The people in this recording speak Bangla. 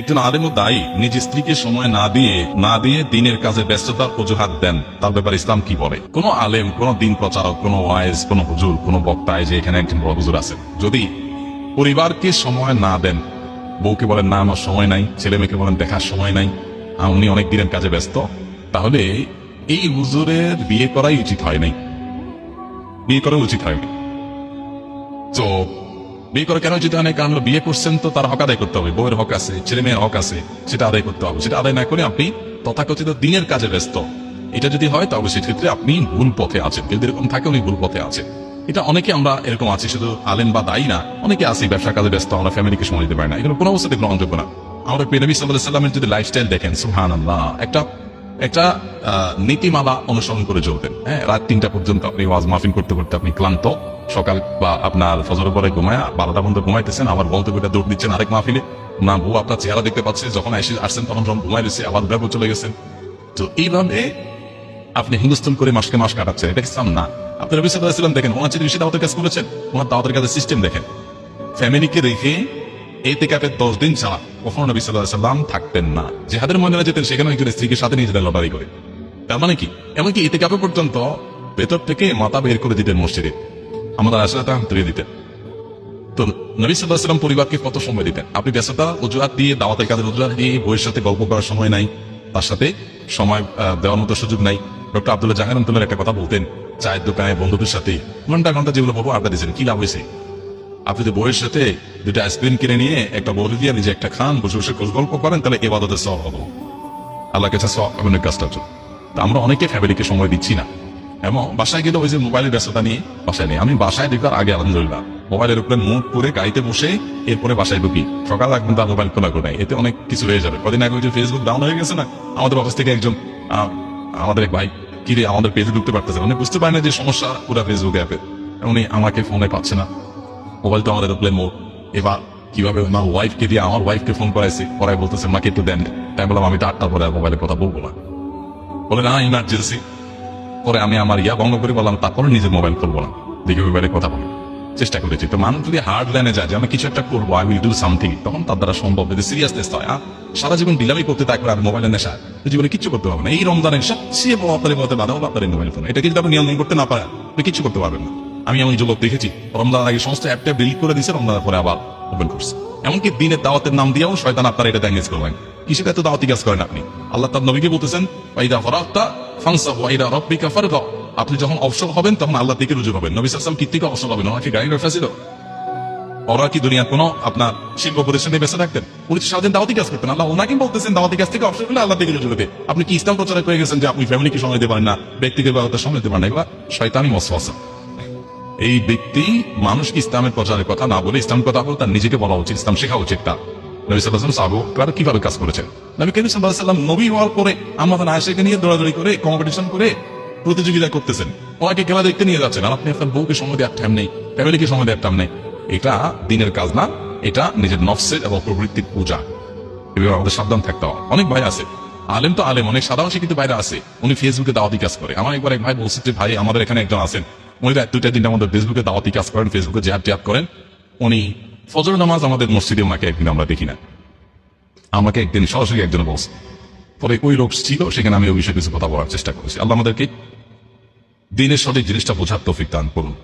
একজন আলেম ও দায়ী নিজ স্ত্রীকে সময় না দিয়ে না দিয়ে দিনের কাজে ব্যস্ততার অজুহাত দেন, তার ব্যাপারে ইসলাম কি বলে? কোন আলেম, কোন দিন প্রচারক, কোন ওয়াইজ, কোন হুজুর, কোন বক্তায় যে এখানে একজন বড় হুজুর আছেন, যদি পরিবারকে সময় না দেন, বউকে বলেন, না, আমার সময় নাই, ছেলে মেয়েকে বলেন, দেখার সময় নাই উনি অনেক দিনের কাজে ব্যস্ত, তাহলে এই হুজুরের বিয়ে করাই উচিত হয় নাই। বিয়ে করা উচিত হয়নি তো বিয়ে করে কেন হয় না কারণ বিয়ে করছেন তো তার হক আদায় করতে হবে। বউয়ের হক আছে, ছেলে মেয়ের হক আছে, সেটা আদায় করতে হবে। সেটা আদায় না করে আপনি তথাকথিত দিনের কাজে ব্যস্ত। এটা যদি হয়, তাহলে সেক্ষেত্রে আপনি ভুল পথে আছেন। যদি এরকম থাকে, উনি ভুল পথে আছেন। এটা অনেকে আমরা এরকম আছি, শুধু আলেন বা দায়ী না, অনেকে আছি ব্যবসা কাজে ব্যস্ত, আমরা ফ্যামিলিকে সময় দিতে পারি না। এগুলো কোনো অবস্থাতে গ্রহণযোগ্য না। আমাদের পেনবী সাল্লাহ সাল্লামের যদি লাইফস্টাইল দেখেন সুহান আল্লাহ একটা একটা নীতিমালা অনুসরণ করে চলতেন। হ্যাঁ রাত তিনটা পর্যন্ত আপনি ওয়াজ মাফিন করতে করতে আপনি ক্লান্ত, সকাল বা আপনার ফজরের পরে ঘুমায় বারোটা পর্যন্ত ঘুমাইতেছেন, আবার বলতে বলতে দৌড় দিচ্ছেন আরেক মাহফিলে। না, বউ আপনার চেহারা দেখতে পাচ্ছে, যখন এসে আসছেন তখন যখন ঘুমাই দিচ্ছে আবার ব্যাপক চলে গেছেন। তো এইভাবে আপনি হিন্দুস্তান করে মাসকে মাস কাটাচ্ছেন, এটা ইসলাম না? আপনি রবি সাল্লাম দেখেন, ওনার চেয়ে বেশি দাওয়াতের কাজ করেছেন, ওনার দাওয়াতের কাজের সিস্টেম দেখেন। ফ্যামিলিকে রেখে এতে দশ দিন ছাড়া কখনো নবী সাল্লাহ সাল্লাম থাকতেন না। যেতেন, সেখানে একজন স্ত্রীকে সাথে নিয়ে যেতেন লটারি করে। তার মানে কি? এমনকি এতে কাপে পর্যন্ত ভেতর থেকে মাথা বের করে দিতেন মসজিদে। আমাদের তুলে দিতেন। তো নবী সাল্লাহ সাল্লাম পরিবারকে কত সময় দিতেন? আপনি ব্যস্ততা, অজুহাত দিয়ে, দাওয়াতের কাজের অজুহাত দিয়ে, বইয়ের সাথে গল্প করার সময় নাই, তার সাথে সময় দেওয়ার মতো সুযোগ নাই। ডক্টর আব্দুল্লাহ জাহান একটা কথা বলতেন, চায়ের দোকানে বন্ধুদের সাথে, ঘণ্টা ঘণ্টা যেগুলো বলব, আড্ডা দিয়েছেন। কি লাভ হয়েছে? আপনি যদি বইয়ের সাথে দুটো আইসক্রিম কিনে নিয়ে একটা বলে দিয়ে নিজে একটা খান, বসে বসে গল্প করেন, তাহলে এবাদতের সব হব। আল্লাহ কাছে সব অনেক কাজটা তা আমরা অনেকে ফ্যামিলিকে সময় দিচ্ছি না। এবং বাসায় গেলে ওই যে মোবাইলের ব্যস্ততা নিয়ে বাসায় নেই। আমি বাসায় ঢুকার আগে, আলহামদুলিল্লাহ মোবাইলের উপরে মুখ করে গাড়িতে বসে এরপরে বাসায় ঢুকি। সকাল এক ঘণ্টা মোবাইল খোলা করে এতে অনেক কিছু হয়ে যাবে। কদিন আগে যে ফেসবুক ডাউন হয়ে গেছে না, আমাদের অফিস থেকে একজন আমাদের এক ভাই, কি রে, আমাদের পেজে ঢুকতে পারতেছে উনি বুঝতে পারে না যে সমস্যা পুরো ফেসবুক অ্যাপে উনি আমাকে ফোনে পাচ্ছে না। মোবাইল তো আমাদের প্লেন মোড। এবার কীভাবে আমার ওয়াইফকে দিয়ে আমার ওয়াইফকে ফোন করাইছে? করাই বলতেছে মাকে একটু দেন। তাই বললাম, আমি তো আটটার পরে মোবাইলে কথা বলব না। বলে, না ইমার্জেন্সি পরে আমি আমার ইয়া বন্ধ করে বললাম, তারপরে নিজের মোবাইল করব না। দেখে মোবাইলে কথা বলব চেষ্টা করেছি। তো মানুষ যদি হার্ড লাইনে যায় যে, আমি কিছু একটা করব আই উইল ডু সামথিং তখন তার দ্বারা সম্ভব। যদি সিরিয়াসনেস হয় আর সারা জীবন বিলামি করতে থাকবে আর মোবাইলের নেশা। জীবনে কিছু করতে পারবে না। এই রমজানের সবচেয়ে বড় আপনার মধ্যে বাধা হলো মোবাইল ফোন এটাকে যদি আপনি নিয়ন্ত্রণ করতে না পারেন কিছু করতে পারবেন না। আমি এমন যুবক দেখেছি, রমজান আগে সমস্ত অ্যাপটা ডিলিট করে দিয়েছে, রমজানের পরে আবার ওপেন করছে। এমনকি দিনের দাওয়াতের নাম দিয়েও শয়তান আপনার এটা এঙ্গেজ করবেন। কিসের এত দাওয়াতি কাজ করেন আপনি? আল্লাহ তার নবীকে বলতেছেন, ওয়াইদা ফরাক্তা ফানসা ওয়াইদা রব্বিকা ফারগা আপনি যখন অবসর হবেন, তখন আল্লাহ দিকে রুজু হবেন। নবী সাল্লাম কি থেকে অবসর হবেন? ওনাকে গাড়ি রফা ছিল? ওরা কি দুনিয়ার কোনো আপনার শিল্প প্রতিষ্ঠানে বেঁচে থাকতেন? উনি তো সারাদিন দাওয়াতি কাজ করতেন। আল্লাহ ওনাকে বলতেছেন, দাওয়াতি কাজ থেকে অবসর হলে আল্লাহ দিকে রুজু হবে। আপনি কি ইসলাম প্রচার করে গেছেন যে আপনি ফ্যামিলিকে সময় দিতে পারেন না ব্যবহার সময় দিতে পারেন না? এগুলো শয়তানি মসওয়াসা এই ব্যক্তি মানুষ ইসলামের প্রচারের কথা না বলে ইসলাম কথা বলে তার নিজেকে বলা উচিত, ইসলাম শেখা উচিত তারা। কীভাবে কাজ করেছেন? নবী সাল্লাম নবী হওয়ার পরে আমাদের আয়েশাকে নিয়ে দৌড়াদৌড়ি করে কম্পিটিশন করে প্রতিযোগিতা করতেছেন। ওনাকে খেলা দেখতে নিয়ে যাচ্ছেন। আর আপনি আপনার বউকে সময় দেওয়ার নেই ফ্যামিলিকে সময় দেওয়ার নেই। এটা দিনের কাজ না, এটা নিজের নফসের এবং প্রবৃত্তির পূজা। এভাবে আমাদের সাবধান থাকতে অনেক ভাই আছে, আলেম তো আলেম, অনেক সাধারণ শিক্ষিত বাইরে আছে, উনি ফেসবুকে দাওয়াতি কাজ করে। আমার একবার এক ভাই বলছে যে, ভাই, আমাদের এখানে একজন আছেন। রাত দুইটা দিন আমাদের ফেসবুকে দাওয়াতি কাজ করেন ফেসবুকে জ্যাপ টিহাদ করেন। উনি ফজর নামাজ আমাদের মসজিদে ওনাকে একদিন আমরা দেখি না। আমাকে একদিন, সরাসরি একজন বলছে পরে ওই লোক ছিল, সেখানে আমি ওই বিষয়ে কিছু কথা বলার চেষ্টা করেছি। আল্লাহ আমাদেরকে দিনের সঠিক জিনিসটা বোঝার তৌফিক দান করুন।